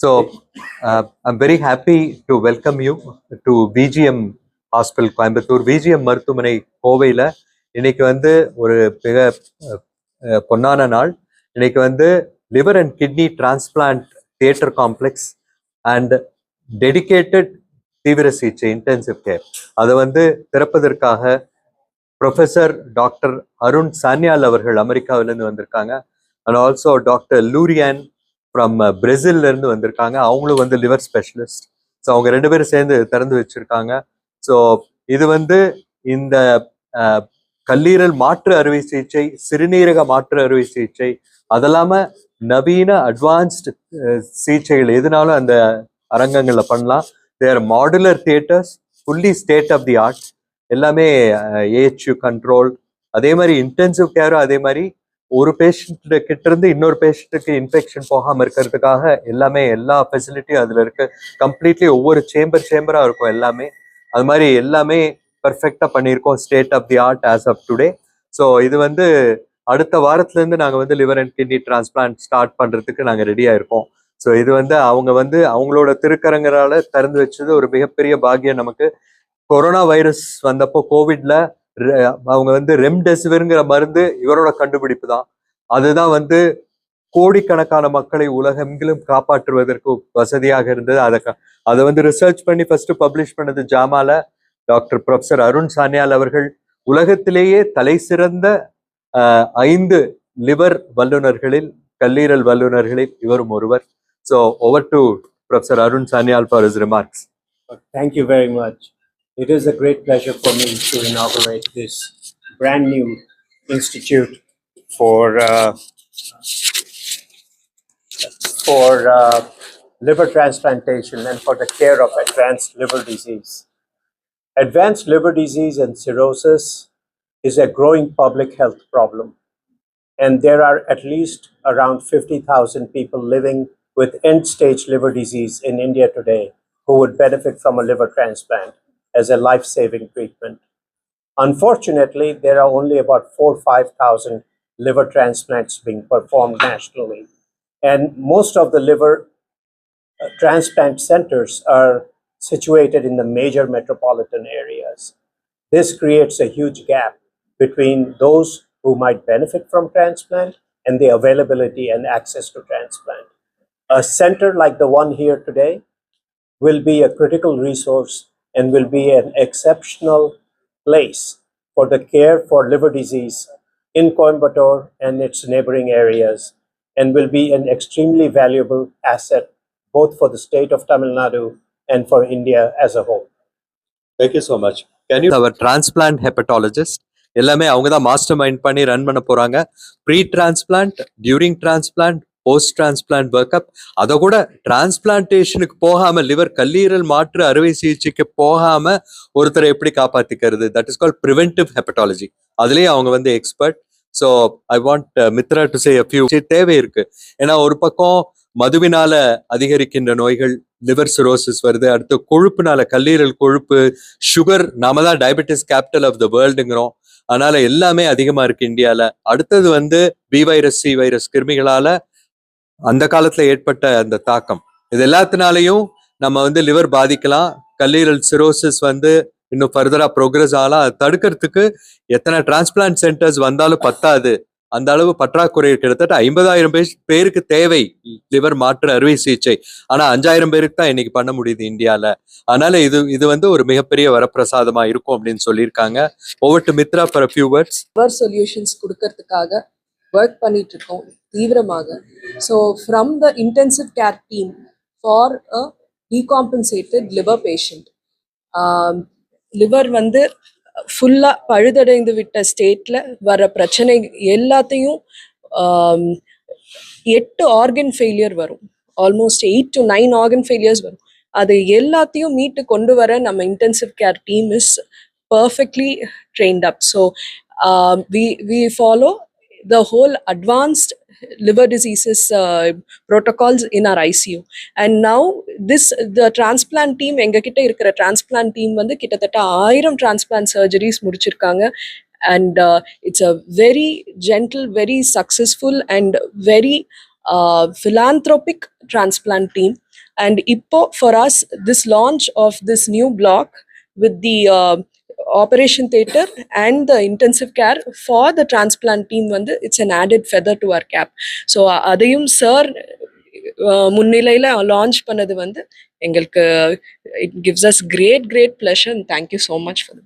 So uh, I'm very happy to welcome you to BGM hospital Coimbatore VGM மருத்துவமனை கோவையில் இன்னைக்கு வந்து ஒரு மிக பொன்னான நாள். இன்னைக்கு வந்து liver and kidney transplant theatre complex and dedicated தீவிர சிகிச்சை இன்டென்சிவ் கேர் அதை வந்து திறப்பதற்காக ப்ரொஃபஸர் டாக்டர் அருண் சான்யால் அவர்கள் அமெரிக்காவிலேருந்து வந்திருக்காங்க. And also doctor Lurian from பிரேசில்ல uh, இருந்து வந்திருக்காங்க. அவங்களும் வந்து லிவர் ஸ்பெஷலிஸ்ட் ஸோ அவங்க ரெண்டு பேரும் சேர்ந்து திறந்து வச்சிருக்காங்க. ஸோ இது வந்து இந்த uh, கல்லீரல் மாற்று அறுவை சிகிச்சை சிறுநீரக மாற்று அறுவை சிகிச்சை அதெல்லாமல் நவீன அட்வான்ஸ்டு uh, சிகிச்சைகள் எதுனாலும் அந்த அரங்கங்களில் பண்ணலாம். There modular theatres fully state of the art எல்லாமே ஏஹெச்யூ கண்ட்ரோல் அதே மாதிரி இன்டென்சிவ் கேரும் அதே மாதிரி ஒரு பேஷண்ட் கிட்ட இருந்து இன்னொரு பேஷண்ட்டுக்கு இன்ஃபெக்ஷன் போகாமல் இருக்கிறதுக்காக எல்லாமே எல்லா ஃபெசிலிட்டியும் அதில் இருக்கு. கம்ப்ளீட்லி ஒவ்வொரு சேம்பர் சேம்பராக இருக்கும் எல்லாமே. அது மாதிரி எல்லாமே பர்ஃபெக்டாக பண்ணியிருக்கோம் state of the art as of today so இது வந்து அடுத்த வாரத்துலேருந்து நாங்கள் வந்து liver and kidney transplant start பண்ணுறதுக்கு நாங்கள் ரெடியாக இருக்கோம். ஸோ இது வந்து அவங்க வந்து அவங்களோட திருக்கரங்கரால திறந்து வச்சது ஒரு மிகப்பெரிய பாக்கியம் நமக்கு. கொரோனா வைரஸ் வந்தப்போ கோவிட்ல அவங்க வந்து ரெம்டெசிவிர்ங்கிற மருந்து இவரோட கண்டுபிடிப்பு தான். அதுதான் வந்து கோடிக்கணக்கான மக்களை உலகெங்கிலும் காப்பாற்றுவதற்கு வசதியாக இருந்தது. அதை அதை வந்து ரிசர்ச் பண்ணி ஃபர்ஸ்ட் பப்ளிஷ் பண்ணது ஜாமால டாக்டர் ப்ரொஃபசர் அருண் சானியால் அவர்கள். உலகத்திலேயே தலை சிறந்த ஐந்து லிவர் வல்லுநர்களில் கல்லீரல் வல்லுநர்களில் இவரும் ஒருவர். So over to professor Arun Sanyal for is remarks thank you very much. It is a great pleasure for me to inaugurate this brand new institute for uh, for uh, liver transplantation and for the care of advanced liver disease. Advanced liver disease and cirrhosis is a growing public health problem, and there are at least around 50,000 people living with end stage liver disease in India today who would benefit from a liver transplant as a life saving treatment. Unfortunately, there are only about four or 5,000 liver transplants being performed nationally. And most of the liver uh, transplant centers are situated in the major metropolitan areas. This creates a huge gap between those who might benefit from transplant and the availability and access to transplant. A center like the one here today will be a critical resource and will be an exceptional place for the care for liver disease in Coimbatore and its neighboring areas and will be an extremely valuable asset both for the state of Tamil Nadu and for India as a whole. Thank you so much can you our transplant hepatologist எல்லாமே அவங்க தான் master mind பண்ணி run பண்ண போறாங்க pre transplant during transplant post transplant workup அதை கூட டிரான்ஸ்பிளான்டேஷனுக்கு போகாம liver கல்லீரல் மாற்று அறுவை சிகிச்சைக்கு போகாம ஒருத்தரை எப்படி காப்பாத்திக்கிறது? That is call preventive hepatology அதுலயே அவங்க வந்து expert so I want Mitra to say few தேவை இருக்கு. ஏன்னா ஒரு பக்கம் மதுவினால அதிகரிக்கின்ற நோய்கள் லிவர் சிரோசிஸ் வருது. அடுத்து கொழுப்புனால கல்லீரல் கொழுப்பு சுகர் நாம தான் டயபெட்டிஸ் கேபிட்டல் ஆஃப் த வேர்ல்டுங்கிறோம் அதனால எல்லாமே அதிகமா இருக்கு இந்தியால. அடுத்தது வந்து பி வைரஸ் சி வைரஸ் கிருமிகளால அந்த காலத்துல ஏற்பட்ட அந்த தாக்கம். இது எல்லாத்தினாலையும் நம்ம வந்து லிவர் பாதிக்கலாம். கல்லீரல் சிரோசிஸ் வந்து இன்னும் ஃபர்தரா ப்ரோக்ரஸ் ஆகலாம். அதை தடுக்கிறதுக்கு எத்தனை டிரான்ஸ்பிளான்ட் சென்டர்ஸ் வந்தாலும் பத்தாது. அந்த அளவு பற்றாக்குறை கிட்டத்தட்ட ஐம்பதாயிரம் பேர் பேருக்கு தேவை லிவர் மாற்று அறுவை சிகிச்சை. ஆனா அஞ்சாயிரம் பேருக்கு தான் இன்னைக்கு பண்ண முடியுது இந்தியால. அதனால இது இது வந்து ஒரு மிகப்பெரிய வரப்பிரசாதமா இருக்கும் அப்படின்னு சொல்லியிருக்காங்க. Over to Mitra for few words solutions கொடுக்கறதுக்காக ஒர்க் பண்ணிட்டு இருக்கோம் தீவிரமாக so from the intensive care team for a decompensated liver patient liver வந்து ஃபுல்லாக பழுதடைந்து விட்ட ஸ்டேட்டில் வர பிரச்சனை எல்லாத்தையும் um, எட்டு ஆர்கன் ஃபெயிலியர் வரும். Almost eight to nine organ failures வரும். அது எல்லாத்தையும் மீட்டு கொண்டு வர நம்ம intensive care team is perfectly trained up so we we follow the whole advanced liver diseases uh, protocols in our ICU and now this the transplant team எங்க கிட்ட இருக்கிற transplant team வந்து கிட்டத்தட்ட ஆயிரம் transplant surgeries முடிச்சிருக்காங்க and uh, it's a very gentle very successful and very philanthropic transplant team and ippo for us this launch of this new block with the uh, operation theatre and the intensive care for the transplant team வந்து it's an added feather to our cap so அதையும் sir முன்னிலையில் launch பண்ணது வந்து எங்களுக்கு it gives us great great pleasure and thank you so much for